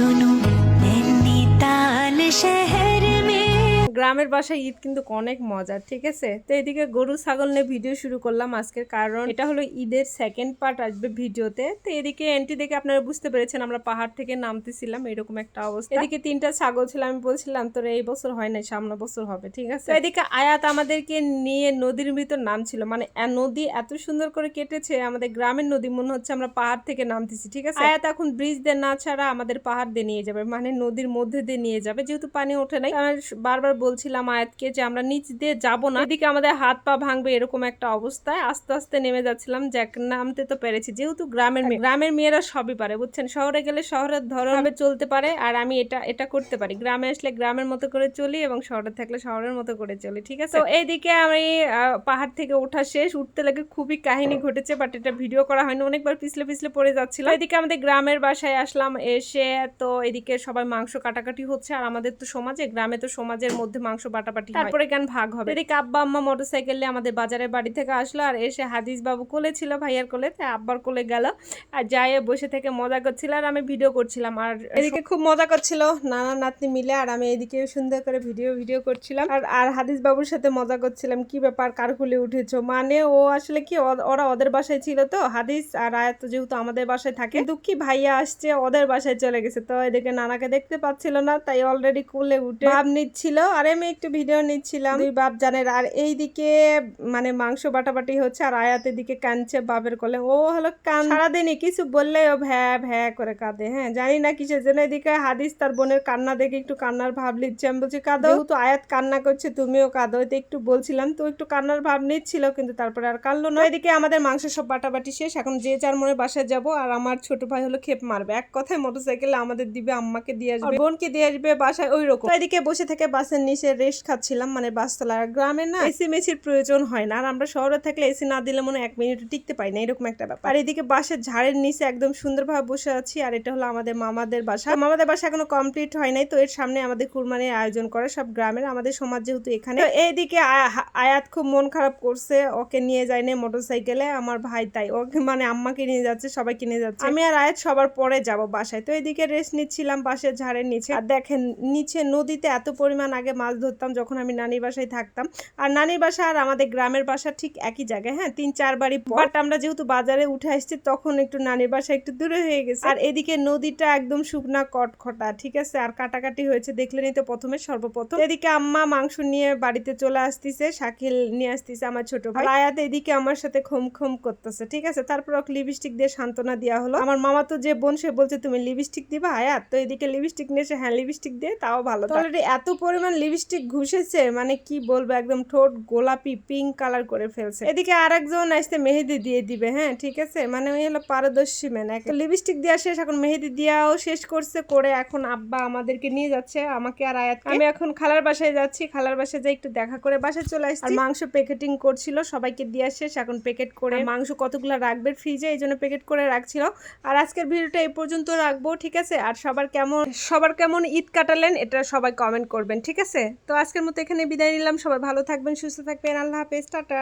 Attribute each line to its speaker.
Speaker 1: सुनो नैनीताल शहर में
Speaker 2: গ্রামের বাসায় ঈদ কিন্তু অনেক মজার, ঠিক আছে? তো এদিকে গরু ছাগল নিয়ে ভিডিও শুরু করলাম আজকের কারণ এটা হলো ঈদের সেকেন্ড পার্ট আসবে ভিডিওতে। তো এদিকে এন্ট্রি দেখে আপনারা বুঝতে পেরেছেন আমরা পাহাড় থেকে নামতেছিলাম, এরকম একটা অবস্থা। এদিকে তিনটা ছাগল ছিল, আমি বলছিলাম, তোর এই বছর হয় নাই, সামনে বছর হবে। ঠিক আছে? এদিকে আয়াত আমাদেরকে নিয়ে নদীর ভিতর নামছিল। মানে নদী এত সুন্দর করে কেটেছে, আমাদের গ্রামের নদী মনে হচ্ছে আমরা পাহাড় থেকে নামতেছি, ঠিক আছে? আয়াত এখন ব্রিজ দিয়ে না ছাড়া আমাদের পাহাড় দিয়ে নিয়ে যাবে মানে নদীর মধ্যে দিয়ে নিয়ে যাবে, যেহেতু পানি ওঠে নাই। বারবার বলছিলাম আয়াতকে যে আমরা নিচ দিয়ে যাব না এদিকে আমাদের হাত পা ভাঙবে এরকম একটা অবস্থায় আস্তে আস্তে নেমে যাচ্ছিলাম যাক নামতে তো পেরেছি। যেহেতু গ্রামের মেয়ে গ্রামের মেয়েরা সবই পারে বুঝছেন? শহরে গেলে শহরের ধরনে চলতে পারে আর আমি এটা এটা করতে পারি। গ্রামে আসলে গ্রামের মতো করে চলি এবং শহরে থাকলে শহরের মতো করে চলি ঠিক আছে? তো এইদিকে আমি আহ, পাহাড় থেকে ওঠা শেষ উঠতে লাগে খুবই কাহিনী ঘটেছে বাট এটা ভিডিও করা হয়নি অনেকবার পিছলে পিছলে পড়ে যাচ্ছিল এদিকে আমাদের গ্রামের বাসায় আসলাম এসে তো এদিকে সবাই মাংস কাটাকাটি হচ্ছে আর আমাদের তো সমাজে গ্রামে তো সমাজের মধ্যে মাংস বাটাবাটি তারপরে জ্ঞান ভাগ হবে। এদিকে আব্বা আম্মা মোটরসাইকেল আমাদের বাজারের বাড়ি থেকে আসলো আর এসে হাদিস বাবু কোলে ছিল ভাইয়ার কোলে তাই আব্বার কোলে গেল। আর যাই বসে থেকে মজা করছিল আর আমি ভিডিও করছিলাম। আর এদিকে খুব মজা করছিল নানা নাতনি মিলে আর আমি এদিকে সুন্দর করে ভিডিও ভিডিও করছিলাম। আর আর হাদিস বাবুর সাথে মজা করছিলাম কি ব্যাপার কার কোলে উঠেছো? মানে ও আসলে কি ওরা ওদের বাসায় ছিল তো হাদিস আর আয়াত তো যেহেতু আমাদের বাসায় থাকে। কিন্তু কি ভাইয়া আসছে ওদের বাসায় চলে গেছে। তো এদিকে নানাকে দেখতে পাচ্ছিল না তাই অলরেডি কোলে উঠে ভাব নিচ্ছিল। আর আমি একটু ভিডিও নিচ্ছিলাম। দুই বাপ জানের, আর এইদিকে মানে মাংস বাটাবাটি হচ্ছে, আর আয়াতের দিকে কাঁদছে বাপের কোলে। ও হলো কান সারাদিনই কিছু বললে ও ভ্যা ভ্যা করে কাঁদে হ্যাঁ? জানি না কিসের জন্য এদিকে হাদিস তার বোনের কান্না দেখে একটু কান্নার ভাব নিচ্ছে। আমি বলছি, কাঁদো। যেহেতু আয়াত কান্না করছে, তুমিও কাঁদো। তো একটু বলছিলাম, তো একটু কান্নার ভাব নিচ্ছিল, কিন্তু তারপরে আর কাঁদলো না। এদিকে আমাদের মাংস সব বাটাবাটি শেষ। এখন যে যার মনে বাসায় যাব, আর আমার ছোট ভাই হলো খেপ মারবে। এক কথায় মোটরসাইকেলে আমাদের দিবে, আম্মাকে দিয়ে আসবে, বোনকে দিয়ে আসবে বাসায়, ওই রকম। এদিকে বসে থেকে বাসের নিচে রেস্ট খাচ্ছিলাম মানে বাসতলা আর গ্রামে না এসি মেসির প্রয়োজন হয় না, আর আমরা শহরে থাকলে এসি না দিলে মনে এক মিনিট টিকতে পারি না, এরকম একটা ব্যাপার। আর এদিকে বাসের ঝাড়ের নিচে একদম সুন্দরভাবে বসে আছি, আর এটা হলো আমাদের মামাদের বাসা। মামাদের বাসা এখনও কমপ্লিট হয় নাই, তো এর সামনে আমাদের কুরবানির আয়োজন করে সব গ্রামের, আমাদের সমাজ যেহেতু এখানে। এইদিকে আয়া- আয়াত খুব মন খারাপ করছে, ওকে নিয়ে যায় না মোটর সাইকেলে আমার ভাই তাই, ওকে মানে আম্মাকে নিয়ে যাচ্ছে, সবাইকে নিয়ে যাচ্ছে। আমি আর আয়াত সবার পরে যাব বাসায়, তো এদিকে রেস্ট নিচ্ছিলাম বাসের ঝাড়ের নিচে। আর দেখেন, নিচে নদীতে এত পরিমাণ আগে মাছ ধরতাম, যখন আমি নানির বাসায় থাকতাম। আর নানির বাসা আর আমাদের গ্রামের বাসা ঠিক একই জায়গায় হ্যাঁ তিন চার বাড়ি বাট আমরা যেহেতু বাজারে উঠে আসছি, তখন একটু নানির বাসা একটু দূরে হয়ে গেছে। আর এদিকে নদীটা একদম শুকনা কটখটা, ঠিক আছে? আর কাটাকাটি হয়েছে দেখলেনই তো প্রথমে সর্বপ্রথম। এদিকে আম্মা মাংস নিয়ে বাড়িতে চলে আসতেছে, শাকিল নিয়ে আসতেছে আমার ছোট ভাই। আয়াত এদিকে আমার সাথে খম খম করতেছে, ঠিক আছে? তারপর ওকে লিপস্টিক দিয়ে সান্ত্বনা দেওয়া হলো। আমার মামা তো যে বোন, সে বলছে, তুমি লিপস্টিক দিবা, আয়াত? তো এদিকে লিপস্টিক নিয়ে এসে হ্যাঁ লিপস্টিক দিয়ে, তাও ভালো। অলরেডি এত পরিমাণ লিপস্টিক ঘুষেছে মানে কি বলব, একদম ঠোঁট গোলাপি পিঙ্ক কালার করে ফেলছে। এদিকে আর একজন আসতে মেহেদি দিয়ে দিবে হ্যাঁ ঠিক আছে? মানে ওই হলো পারদর্শী ম্যান লিপস্টিক দেওয়া শেষ, এখন মেহেদি দেওয়াও শেষ করছে করে এখন আব্বা আমাদেরকে নিয়ে যাচ্ছে, আমাকে আর আয়াত আমি এখন খালার বাসায় যাচ্ছি, খালার বাসায় যাই একটু দেখা করে বাসায় চলে আসছি। আর মাংস প্যাকেটিং করছিল, সবাইকে দেওয়া শেষ, এখন প্যাকেট করে। মাংস কতগুলো রাখবে ফ্রিজে এই জন্য প্যাকেট করে রাখছিল। আর আজকের ভিডিওটা এই পর্যন্ত রাখব, ঠিক আছে? আর সবার কেমন সবার কেমন ঈদ কাটালেন, এটা সবাই কমেন্ট করবেন, ঠিক আছে? তো আজকের মতো এখানে বিদায় নিলাম। সবাই ভালো থাকবেন, সুস্থ থাকবেন। আল্লাহ হাফেজ, টাটা।